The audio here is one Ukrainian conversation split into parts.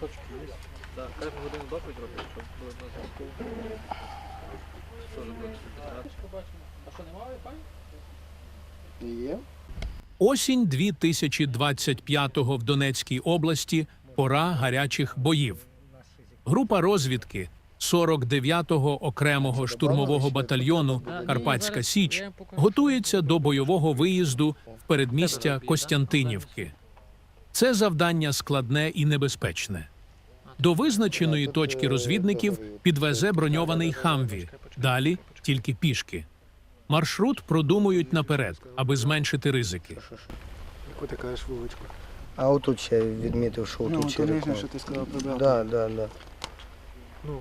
точки є. Так, кожну годину доповідь робить, щоб були на зв'язку. Теж буде секретар. Побачимо. А що, немає пані? Є. Осінь 2025-го в Донецькій області пора гарячих боїв. Група розвідки 49-го окремого штурмового батальйону Карпатська Січ готується до бойового виїзду в передмістя Костянтинівки. Це завдання складне і небезпечне. До визначеної точки розвідників підвезе броньований хамві. Далі тільки пішки. Маршрут продумують наперед, аби зменшити ризики. Яку ти кажеш вуличку? А отут ще відмітив, що Ну, тут то ще нижнє, що ти сказав про Да, да, да. Ну,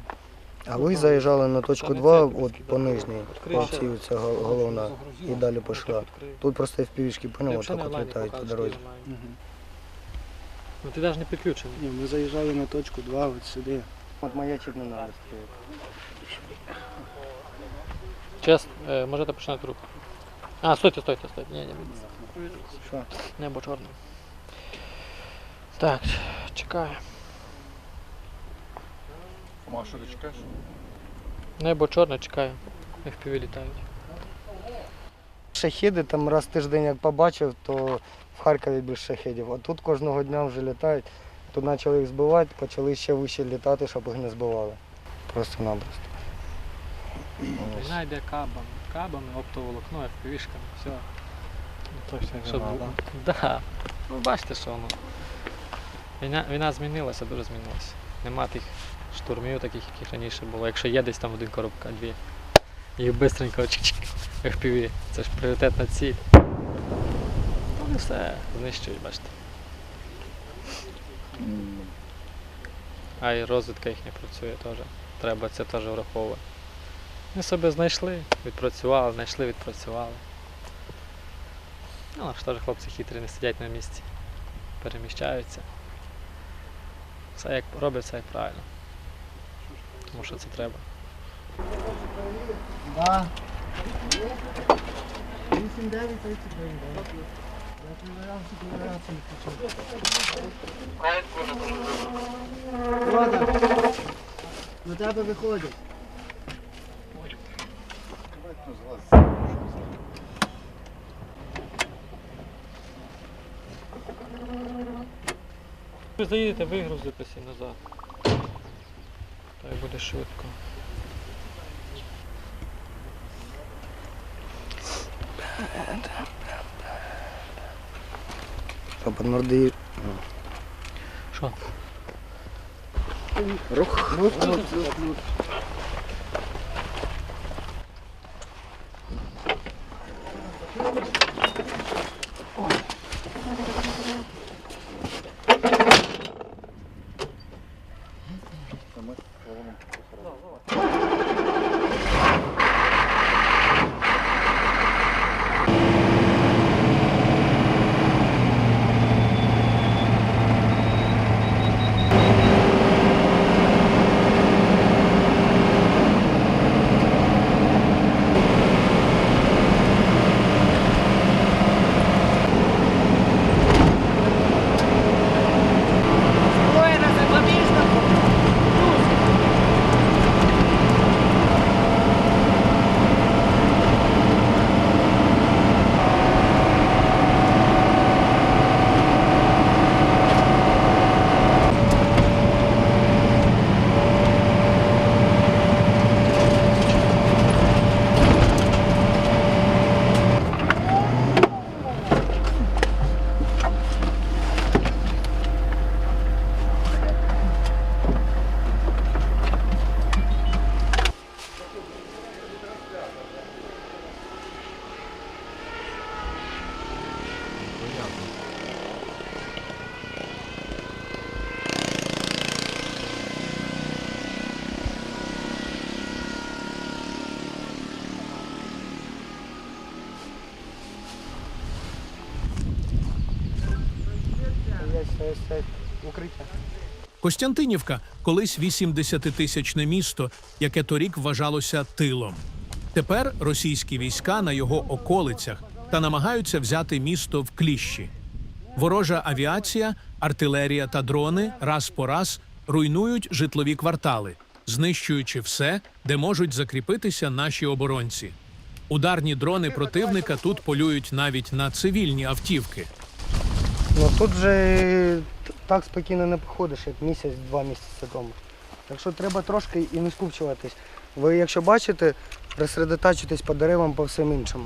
А ви заїжджали на точку 2, от по нижній, по цій оця гол- головна, і далі пішла. Тут просто FPV-шки, поняв, так от літають по дорозі. Угу. Ну ти навіть не підключений. Ні, ми заїжджали на точку 2, от сюди. От маячик не треба стояти. Чесно, е, можете починати руку. А, стойте, стойте, стойте. Ні, ні, Що? небо чорне. Так, чекаю. Маша, ти чекаєш? Небо чорне, чекаю. FPV літають. Шахіди там раз в тиждень як побачив, то в Харкові без шахідів. А тут кожного дня вже літають. Тут почали їх збивати, почали ще вище літати, щоб їх не збивали. Просто-напросто. Війна йде кабами, кабами, оптоволокно, FPV-шками, все. Щоб... Да. Ну бачите, що воно. Війна, війна змінилася, дуже змінилася. Нема тих штурмів таких, яких раніше було. Якщо є десь там один коробка, дві. Їх чик-чик, FPV. Це ж пріоритетна ціль. Вони все знищують, бачите. А і розвідка їхня працює теж. Треба це теж враховувати. Ми себе знайшли, відпрацювали, знайшли, відпрацювали. Ну, але ж теж хлопці хитрі не сидять на місці. Переміщаються. Все як роблять, все як правильно. Тому що це треба. Да. 8-9 До тебе виходять. Ви заїдете, вигрузитеся і назад. Так буде швидко. Що, під норди. Що? Рух. Укриття. Костянтинівка колись 80-тисячне місто, яке торік вважалося тилом. Тепер російські війська на його околицях та намагаються взяти місто в кліщі. Ворожа авіація артилерія та дрони раз по раз руйнують житлові квартали, знищуючи все, де можуть закріпитися наші оборонці. Ударні дрони противника тут полюють навіть на цивільні автівки. Ну тут же так спокійно не походиш, як місяць-два місяці тому. Так що треба трошки і не скупчуватись. Ви, якщо бачите, розсередотачуйтесь по деревам, по всім іншому.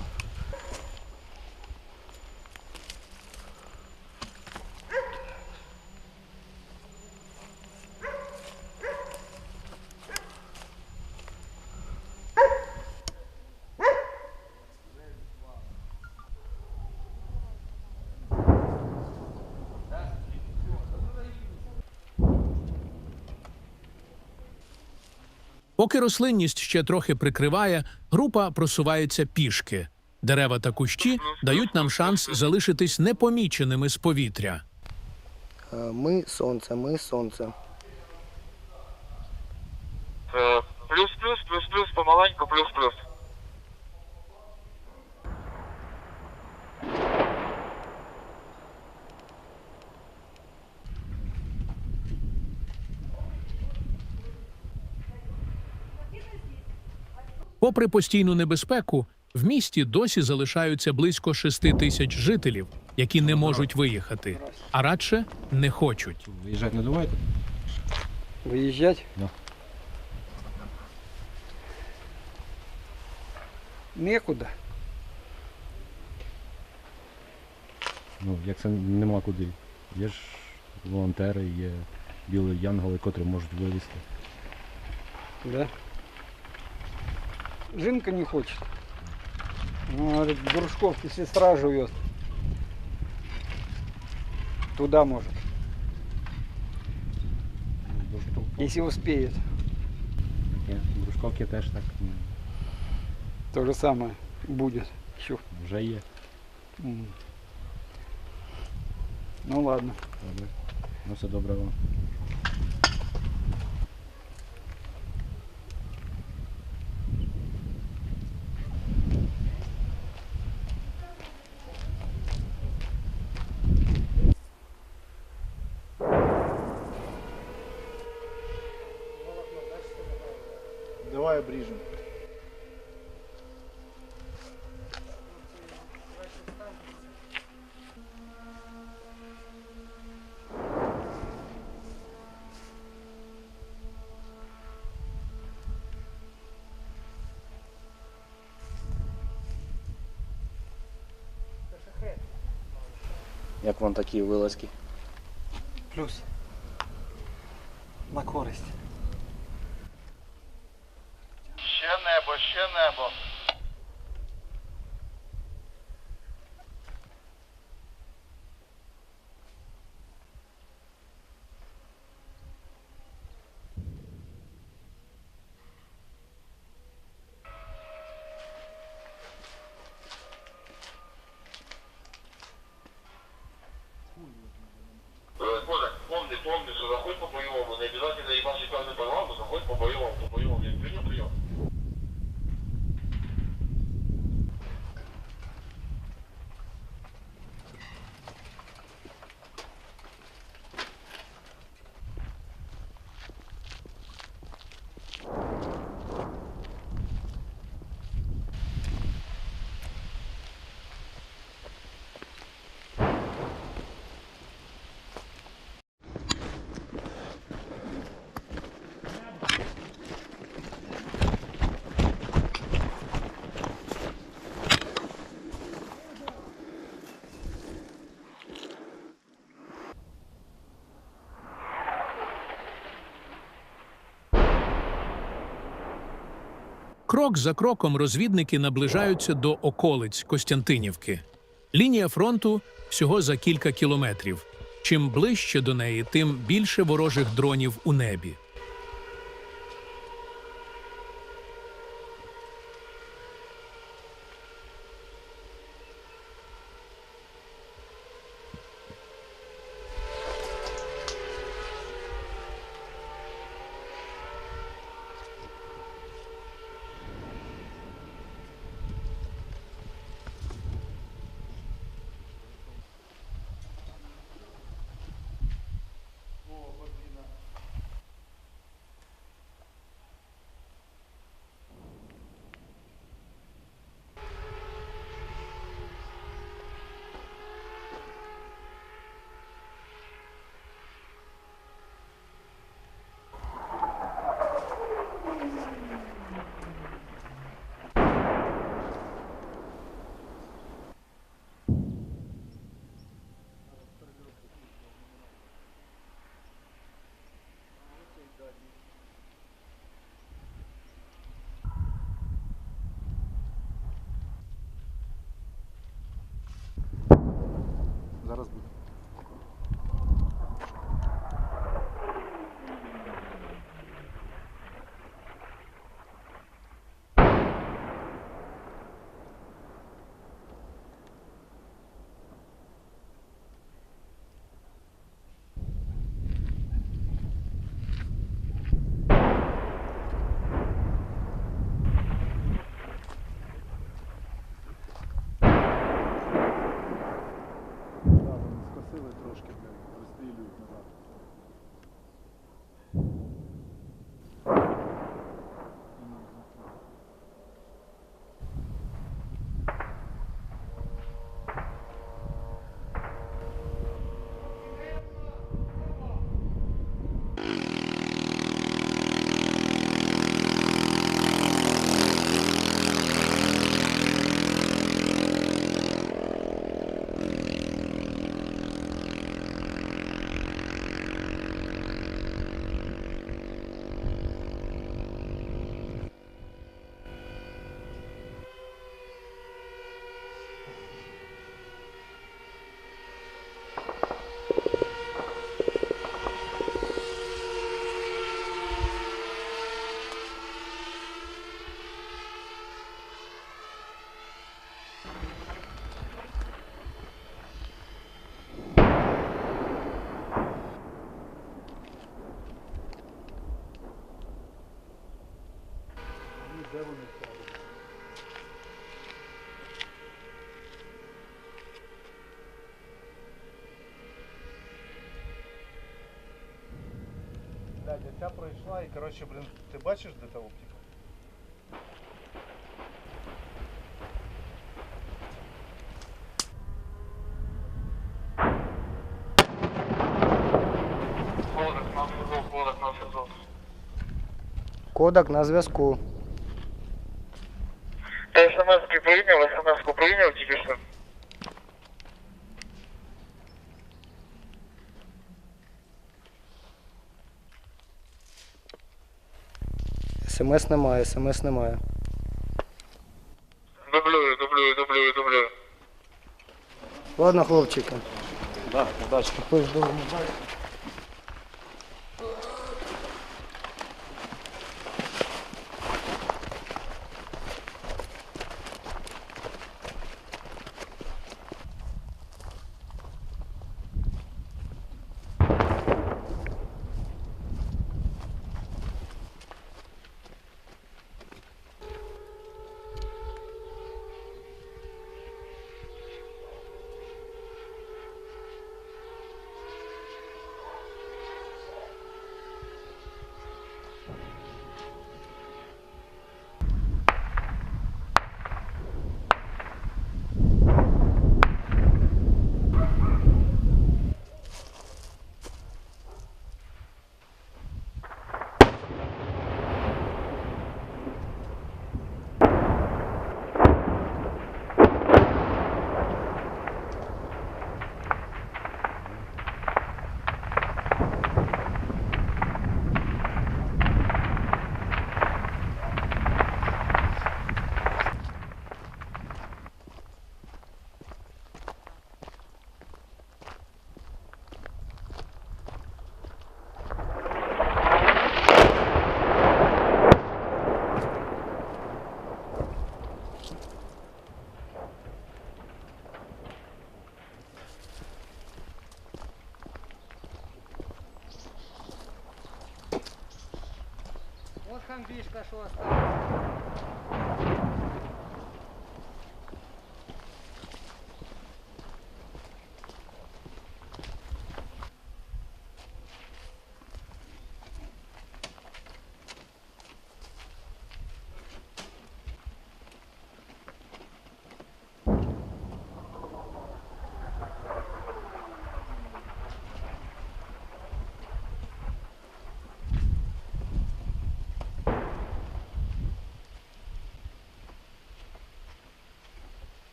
Поки рослинність ще трохи прикриває, група просувається пішки. Дерева та кущі дають нам шанс залишитись непоміченими з повітря. Е, Ми сонце, ми сонце. Е, Плюс-плюс, плюс-плюс, помаленьку, плюс-плюс. Попри постійну небезпеку, в місті досі залишаються близько 6 тисяч жителів, які не можуть виїхати, а радше не хочуть. Виїжджати не думаєте? Виїжджать? Да. Некуда. Ну, як це нема куди. Є ж волонтери, є білі янголи, котрі можуть вивезти. Да. Жинка не хочет. Ну, говорит, в Дружковке сестра живет. Туда может, если успеет. Ні, Дружковки теж так То же самое будет еще. вже є. Ну ладно. Добре. Ну все добре вам. Давай обрежем. Як вам такі вилазки? Плюс. На користь. Ще небо, ще небо. Коля, помни, помни, що заходь по бойовому, не обязательно їбашить певну програму, заходь по бойовому, по бойовому, як прийняв, прийняв. Крок за кроком розвідники наближаються до околиць Костянтинівки. Лінія фронту всього за кілька кілометрів. Чим ближче до неї, тим більше ворожих дронів у небі. зараз буде. Ця пройшла і, коротше, блін, ти бачиш, де та оптика? Кодек на зв'язок, кодек на зв'язок. Кодек на зв'язку. СМС немає, СМС немає. Дублюю, дублюю, дублюю, дублюю. Ладно, хлопчики. Да, удачі. Довго. Вот хамбишка, что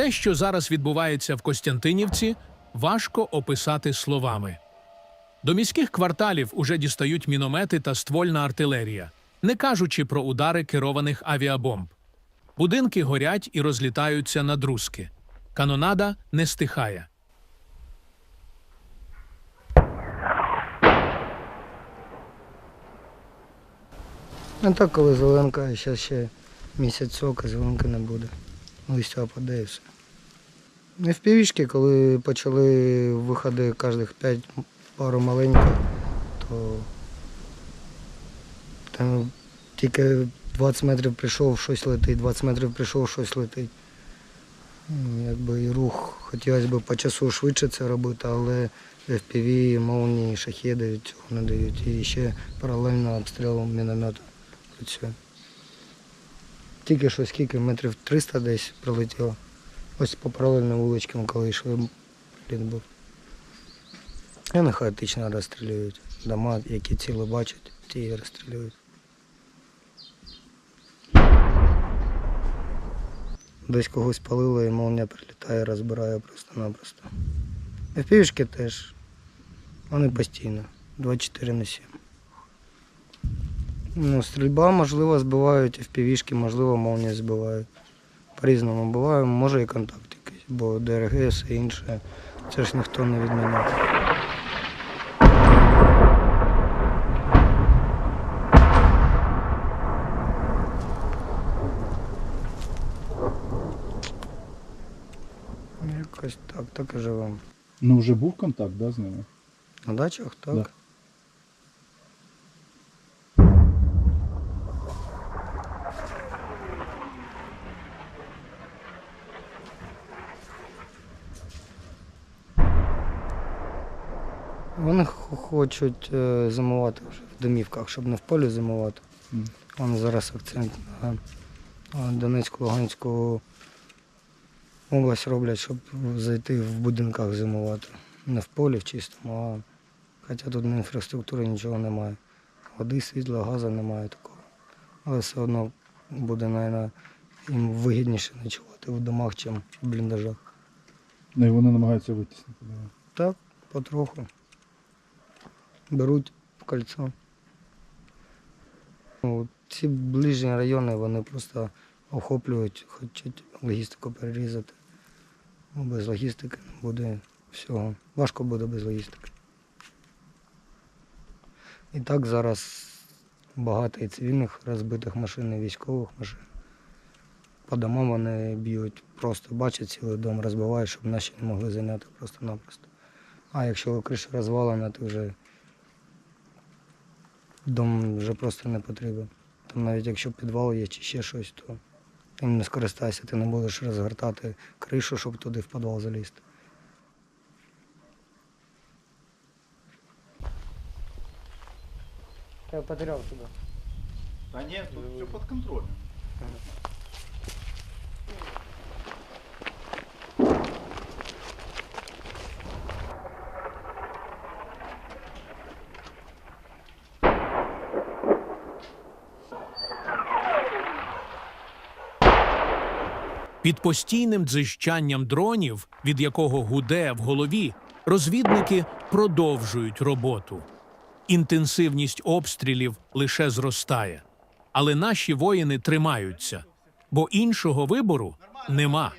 Те, що зараз відбувається в Костянтинівці, важко описати словами. До міських кварталів уже дістають міномети та ствольна артилерія, не кажучи про удари керованих авіабомб. Будинки горять і розлітаються на друзки. Канонада не стихає. А так, коли зеленка, зараз ще місяць сока, зеленки не буде. Листя опаде і все. Не в півішки, коли почали виходи кожних 5 пару маленьких, то там тільки 20 метрів прийшов, щось летить, 20 метрів прийшов, щось летить. Ну, Якби і рух хотілося б по часу швидше це робити, але FPV, молнії, шахеди цього не дають. І ще паралельно обстріл міномета працює. Тільки що скільки, метрів 300 десь прилетіло. Ось по паралельним вуличкам, коли йшли, блін був. І вони хаотично розстрілюють. Дома, які цілі бачать, ті і розстрілюють. Десь когось палило і молния прилітає, розбирає просто-напросто. FPV-шки теж. Вони постійно. 24 на 7. Ну, стрільба, можливо, збивають FPV-шки, можливо, молнії збивають. По-різному буває, може і контакт якийсь, бо ДРГ і все інше, це ж ніхто не відміняв. Якось так, так і живемо. Ну вже був контакт, да, з ними? На дачах так. Да. Вони х- хочуть е, зимувати вже в домівках, щоб не в полі зимувати. Вони зараз акцент на Донецьку, Луганську область роблять, щоб зайти в будинках зимувати. Не в полі в чистому, а хоча тут на інфраструктури нічого немає. Води, світла, газу немає такого. Але все одно буде, мабуть, їм вигідніше ночувати в домах, ніж в бліндажах. Ну і вони намагаються витіснити. Так, потроху. Беруть в кольцо. Ну, ці ближні райони вони просто охоплюють, хочуть логістику перерізати. Ну, без логістики буде всього. Важко буде без логістики. І так зараз багато і цивільних розбитих машин, і військових машин. По домам вони б'ють, просто бачать цілий дом, розбивають, щоб наші не могли зайняти просто-напросто. А якщо криша розвалена, то вже дом вже просто не потрібен. Там навіть якщо підвал є чи ще щось, то ти не скористайся, ти не будеш розгортати кришу, щоб туди в підвал залізти. Я потеряв тебе. Та ні, тут все під контролем. Під постійним дзижчанням дронів, від якого гуде в голові, розвідники продовжують роботу. Інтенсивність обстрілів лише зростає. Але наші воїни тримаються, бо іншого вибору нема.